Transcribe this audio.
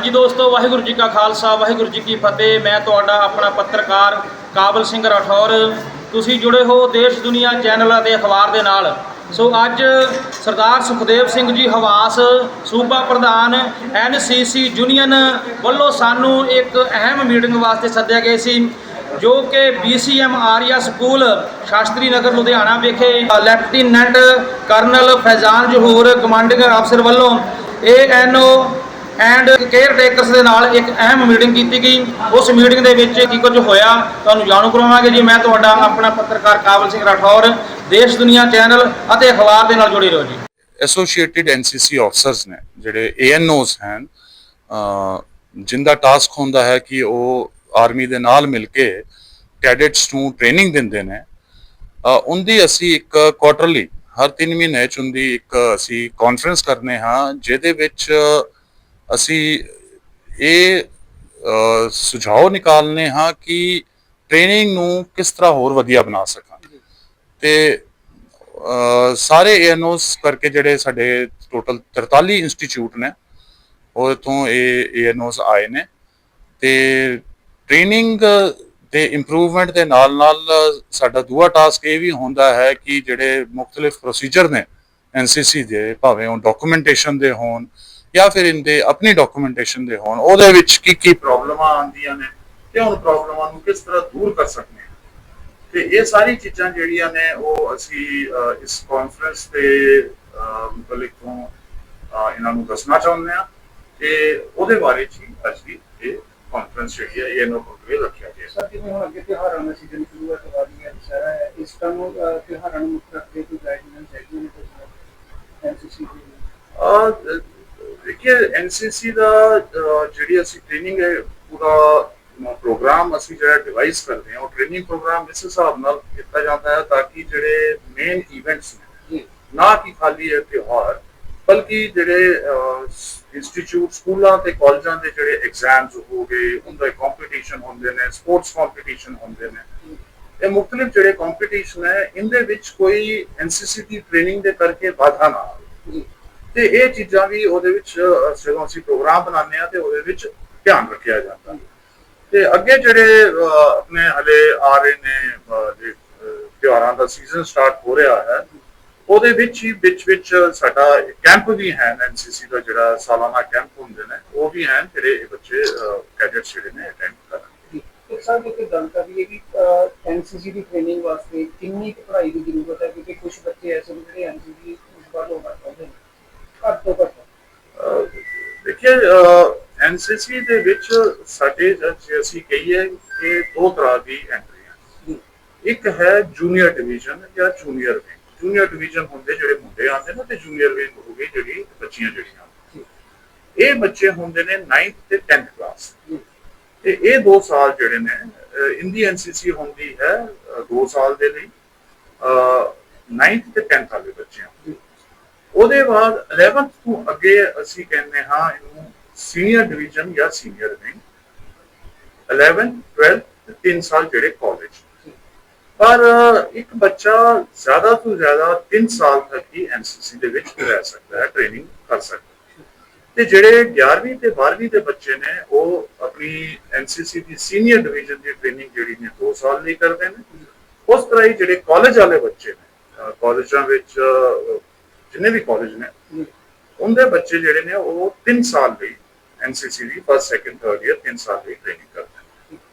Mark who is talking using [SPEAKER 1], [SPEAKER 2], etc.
[SPEAKER 1] ਹਾਂਜੀ ਦੋਸਤੋ, ਵਾਹਿਗੁਰੂ ਜੀ ਕਾ ਖਾਲਸਾ, ਵਾਹਿਗੁਰੂ ਜੀ ਕੀ ਫਤਿਹ। ਮੈਂ ਤੁਹਾਡਾ ਆਪਣਾ ਪੱਤਰਕਾਰ ਕਾਬਲ ਸਿੰਘ ਰਾਠੌਰ। ਤੁਸੀਂ ਜੁੜੇ ਹੋ ਦੇਸ਼ ਦੁਨੀਆ ਚੈਨਲ ਅਤੇ ਅਖਬਾਰ ਦੇ ਨਾਲ। ਸੋ ਅੱਜ ਸਰਦਾਰ ਸੁਖਦੇਵ ਸਿੰਘ ਜੀ ਹਵਾਸ, ਸੂਬਾ ਪ੍ਰਧਾਨ ਐਨਸੀਸੀ ਯੂਨੀਅਨ ਵੱਲੋਂ ਸਾਨੂੰ ਇੱਕ ਅਹਿਮ ਮੀਟਿੰਗ ਵਾਸਤੇ ਸੱਦਿਆ ਗਿਆ ਸੀ, ਜੋ ਕਿ BCM ਆਰੀਆ ਸਕੂਲ, ਸ਼ਾਸਤਰੀ ਨਗਰ ਲੁਧਿਆਣਾ ਵਿਖੇ lieutenant colonel Faizan Zahoor, commanding ਅਫਸਰ ਵੱਲੋਂ ਏਐਨਓ ਐਂਡ ਕੇਅਰ ਟੇਕਰਸ ਦੇ ਨਾਲ ਇੱਕ ਅਹਿਮ ਮੀਟਿੰਗ ਕੀਤੀ ਗਈ। ਉਸ ਮੀਟਿੰਗ ਦੇ ਵਿੱਚ ਕੀ ਕੁਝ ਹੋਇਆ, ਤੁਹਾਨੂੰ ਜਾਣੂ ਕਰਵਾਵਾਂਗੇ ਜੀ। ਮੈਂ ਤੁਹਾਡਾ ਆਪਣਾ ਪੱਤਰਕਾਰ ਕਾਬਲ ਸਿੰਘ ਰਾਠੌਰ, ਦੇਸ਼ ਦੁਨੀਆ ਚੈਨਲ ਅਤੇ ਅਖਬਾਰ ਦੇ ਨਾਲ ਜੁੜੇ ਰਹੋ ਜੀ।
[SPEAKER 2] ਐਸੋਸੀਏਟਿਡ ਐਨਸੀਸੀ ਆਫਸਰਸ ਨੇ, ਜਿਹੜੇ ਏਐਨਓਸ ਹਨ ਜਿੰਦਾ ਟਾਸਕ ਹੁੰਦਾ ਹੈ ਕਿ ਉਹ ਆਰਮੀ ਦੇ ਨਾਲ ਮਿਲ ਕੇ ਕੈਡੇਟਸ ਨੂੰ ਟ੍ਰੇਨਿੰਗ ਦਿੰਦੇ ਨੇ। ਉਹਦੀ ਅਸੀਂ ਇੱਕ ਕੁਆਟਰਲੀ ਹਰ 3 ਮਹੀਨੇ ਚ ਉਹਦੀ ਇੱਕ ਅਸੀਂ ਕਾਨਫਰੰਸ ਕਰਨੇ ਹਾਂ, ਜਿਹਦੇ ਵਿੱਚ ਅਸੀਂ ਇਹ ਅ, ਸੁਝਾਅ ਨਿਕਾਲਨੇ ਹਾਂ ਕਿ ਟ੍ਰੇਨਿੰਗ ਨੂੰ ਕਿਸ ਤਰ੍ਹਾਂ ਹੋਰ ਵਧੀਆ ਬਣਾ ਸਕਾਂਗੇ ਤੇ ਅ, ਸਾਰੇ ਏਐਨਓਸ ਕਰਕੇ ਜਿਹੜੇ ਸਾਡੇ ਟੋਟਲ 43 ਇੰਸਟੀਚਿਊਟ ਨੇ ਉਹ ਇਥੋਂ ਇਹ ਏਐਨਓਸ ਆਏ ਨੇ। ਤੇ ਟ੍ਰੇਨਿੰਗ ਤੇ ਇੰਪਰੂਵਮੈਂਟ ਦੇ ਨਾਲ ਨਾਲ ਸਾਡਾ ਦੂਆ ਟਾਸਕ ਇਹ ਵੀ ਹੁੰਦਾ ਹੈ ਕਿ ਜਿਹੜੇ ਮੁxtਲਿਫ ਪ੍ਰੋਸੀਜਰ ਨੇ ਐਨਸੀਸੀ ਦੇ ਭਾਵੇਂ ਉਹ ਡਾਕੂਮੈਂਟੇਸ਼ਨ ਦੇ ਹੋਣ ਜਾਂ ਫਿਰ ਇਹਦੇ ਆਪਣੀ ਡਾਕੂਮੈਂਟੇਸ਼ਨ ਦੇ ਹੋਣ ਉਹਦੇ ਵਿੱਚ ਕੀ ਕੀ ਪ੍ਰੋਬਲਮਾਂ ਆਉਂਦੀਆਂ ਨੇ ਤੇ ਹੁਣ ਪ੍ਰੋਬਲਮਾਂ ਨੂੰ ਕਿਸ ਤਰ੍ਹਾਂ ਦੂਰ ਕਰ ਸਕਦੇ ਹਾਂ। ਤੇ ਇਹ ਸਾਰੀ ਚੀਜ਼ਾਂ ਜਿਹੜੀਆਂ ਨੇ ਉਹ ਅਸੀਂ ਇਸ ਕਾਨਫਰੰਸ ਤੇ ਮੁਤਲਕ ਤੋਂ ਇਹਨਾਂ ਨੂੰ ਦੱਸਣਾ ਚਾਹੁੰਦੇ ਆ ਤੇ ਉਹਦੇ ਬਾਰੇ ਚ ਹੀ ਅੱਜ ਦੀ ਇਹ ਕਾਨਫਰੰਸ ਜਿਹੜੀ ਹੈ ਇਹ ਨੋ ਕੋਲ ਰੱਖਿਆ ਗਿਆ।
[SPEAKER 3] ਸਰ ਜਿਵੇਂ ਹੁਣ ਅੱਗੇ ਤਿਉਹਾਰਾਂ ਦਾ ਸੀਜ਼ਨ ਸ਼ੁਰੂ ਹੈ ਦੀਵਾਲੀ ਹੈ ਦੁਸਹਿਰਾ ਹੈ ਇਸ ਅਹ, ਤਿਉਹਾਰਾਂ ਨੂੰ ਮੁੱਖ ਰੱਖਦੇ ਕੋਈ ਗਾਈਡਲਾਈਨਸ ਹੈਗੀਆਂ ਨੇ ਕੁਝ? ਐਨਸੀਸੀ ਦੀ
[SPEAKER 2] ਦੇਖਿਏ ਐਨਸੀਸੀ ਦਾ ਜਿਹੜੀ ਅਸੀਂ ਟ੍ਰੇਨਿੰਗ ਹੈ ਪੂਰਾ ਪ੍ਰੋਗਰਾਮ ਅਸੀਂ ਜਿਹੜਾ ਡਿਵਾਈਸ ਕਰਦੇ ਹਾਂ ਉਹ ਟ੍ਰੇਨਿੰਗ ਪ੍ਰੋਗਰਾਮ ਇਸ ਹਿਸਾਬ ਨਾਲ ਕੀਤਾ ਜਾਂਦਾ ਹੈ ਤਾਂ ਕਿ ਜਿਹੜੇ ਮੇਨ ਇਵੈਂਟਸ ਨੇ ਨਾ ਕਿ ਖਾਲੀ ਇਹ ਤਿਉਹਾਰ ਬਲਕਿ ਜਿਹੜੇ ਇੰਸਟੀਚਿਊਟ ਸਕੂਲਾਂ ਤੇ ਕਾਲਜਾਂ ਦੇ ਜਿਹੜੇ ਐਗਜ਼ਾਮਸ ਹੋ ਗਏ ਉਹਦੇ ਕੰਪੀਟੀਸ਼ਨ ਹੁੰਦੇ ਨੇ ਸਪੋਰਟਸ ਕੰਪੀਟੀਸ਼ਨ ਹੁੰਦੇ ਨੇ। ਇਹ ਮੁxtਲਿਫ ਜਿਹੜੇ ਕੰਪੀਟੀਸ਼ਨ ਹੈ ਇਹਦੇ ਵਿੱਚ ਕੋਈ ਐਨਸੀਸੀ ਦੀ ਟ੍ਰੇਨਿੰਗ ਦੇ ਕਰਕੇ ਬਾਧਾ ਨਾ ਤੇ ਇਹ ਚੀਜ਼ਾਂ ਵੀ ਉਹਦੇ ਵਿੱਚ ਜਦੋਂ ਅਸੀਂ ਪ੍ਰੋਗਰਾਮ ਬਣਾਉਂਦੇ ਆ ਤੇ ਉਹਦੇ ਵਿੱਚ ਧਿਆਨ ਰੱਖਿਆ ਜਾਂਦਾ ਤੇ ਅੱਗੇ ਜਿਹੜੇ ਆਪਣੇ ਹਲੇ ਆ ਰਹੇ ਨੇ ਤਿਉਹਾਰਾਂ ਦਾ ਸੀਜ਼ਨ ਸਟਾਰਟ ਹੋ ਰਿਹਾ ਹੈ, ਉਹਦੇ ਵਿੱਚ ਹੀ ਵਿੱਚ ਵਿੱਚ ਸਾਡਾ ਕੈਂਪ ਵੀ ਹੈ ਐਨਸੀਸੀ ਦਾ ਜਿਹੜਾ ਸਾਲਾਨਾ ਕੈਂਪ ਹੁੰਦੇ ਨੇ, ਉਹ ਵੀ ਹੈ, ਜਿਹੜੇ ਬੱਚੇ ਕੈਡੇਟਸ ਜਿਹੜੇ ਨੇ ਅਟੈਂਡ ਕਰਨ।
[SPEAKER 3] ਜੀ, ਇੱਕ ਸਰ ਜੇ ਕੋਈ ਗੱਲ ਕਰੀਏ ਕਿ ਐਨਸੀਸੀ ਦੀ ਟ੍ਰੇਨਿੰਗ ਵਾਸਤੇ ਕਿੰਨੀ ਪੜ੍ਹਾਈ ਦੀ ਜ਼ਰੂਰਤ ਹੈ? ਕਿਉਂਕਿ ਕੁਝ ਬੱਚੇ ਐਸੇ ਜਿਹੜੇ ਐਨਸੀਸੀ ਇਸ ਵਾਰ ਹੋ ਕਰਦੇ ਨੇ। ਘੱਟ ਤੋਂ ਘੱਟ
[SPEAKER 2] ਦੇਖਿਏ ਐਨਸੀਸੀ ਦੇ ਵਿੱਚ ਸਾਡੇ ਜੇ ਅਸੀਂ ਕਹੀਏ ਕਿ ਦੋ ਤਰ੍ਹਾਂ ਦੀ ਐਂਟਰੀ ਇੱਕ ਹੈ ਜੂਨੀਅਰ ਡਿਵੀਜ਼ਨ ਜਾਂ ਜੂਨੀਅਰ ਵਿੰਗ ਜੂਨੀਅਰ ਡਿਵੀਜ਼ਨ ਹੁੰਦੇ ਜਿਹੜੇ ਮੁੰਡੇ ਆਉਂਦੇ ਨੇ ਤੇ ਜੂਨੀਅਰ ਵਿੰਗ ਹੋ ਗਈ ਜਿਹੜੀ ਬੱਚੀਆਂ ਜਿਹੜੀਆਂ। ਇਹ ਬੱਚੇ ਹੁੰਦੇ ਨੇ 9th ਤੇ 10th ਕਲਾਸ ਤੇ ਇਹ 2 ਸਾਲ ਜਿਹੜੇ ਨੇ ਅਹ, ਇੰਦੀ ਐਨਸੀਸੀ ਹੁੰਦੀ ਹੈ 2 ਸਾਲ ਦੇ ਲਈ। ਅਹ, 9th ਤੇ 10th ਵਾਲੇ ਬੱਚਿਆਂ ਉਹਦੇ ਬਾਅਦ 11th ਤੋਂ ਅੱਗੇ ਅਸੀਂ ਕਹਿੰਦੇ ਹਾਂ ਇਹਨੂੰ ਸੀਨੀਅਰ ਡਿਵੀਜ਼ਨ ਜਾਂ ਸੀਨੀਅਰ ਵਿੰਗ 11 12 3 ਸਾਲ ਜਿਹੜੇ ਕਾਲਜ ਪਰ ਇੱਕ ਬੱਚਾ ਜ਼ਿਆਦਾ ਤੋਂ ਜ਼ਿਆਦਾ 3 ਸਾਲ ਤੱਕ ਹੀ ਐਨਸੀਸੀ ਦੇ ਵਿੱਚ ਰਹਿ ਸਕਦਾ ਹੈ ਟ੍ਰੇਨਿੰਗ ਕਰ ਸਕਦਾ ਤੇ ਜਿਹੜੇ 11ਵੀਂ ਤੇ 12ਵੀਂ ਦੇ ਬੱਚੇ ਨੇ ਉਹ ਆਪਣੀ ਐਨਸੀਸੀ ਦੀ ਸੀਨੀਅਰ ਡਿਵੀਜ਼ਨ ਦੀ ਟ੍ਰੇਨਿੰਗ ਜਿਹੜੀ ਨੇ 2 ਸਾਲ ਲਈ ਕਰਦੇ ਨੇ। ਉਸ ਤਰ੍ਹਾਂ ਹੀ ਜਿਹੜੇ ਕਾਲਜ ਵਾਲੇ ਬੱਚੇ ਨੇ ਅ, ਕਾਲਜਾਂ ਵਿੱਚ ਜਿੰਨੇ ਵੀ ਕਾਲਜ ਨੇ, ਉਹਦੇ ਬੱਚੇ ਜਿਹੜੇ ਨੇ, ਉਹ 3 ਸਾਲ ਲਈ ਐਨਸੀਸੀ ਦੀ ਫਸਟ ਸੈਕੰਡ ਥਰਡ ਇਅਰ 3 ਸਾਲ ਲਈ ਟ੍ਰੇਨਿੰਗ ਕਰਦੇ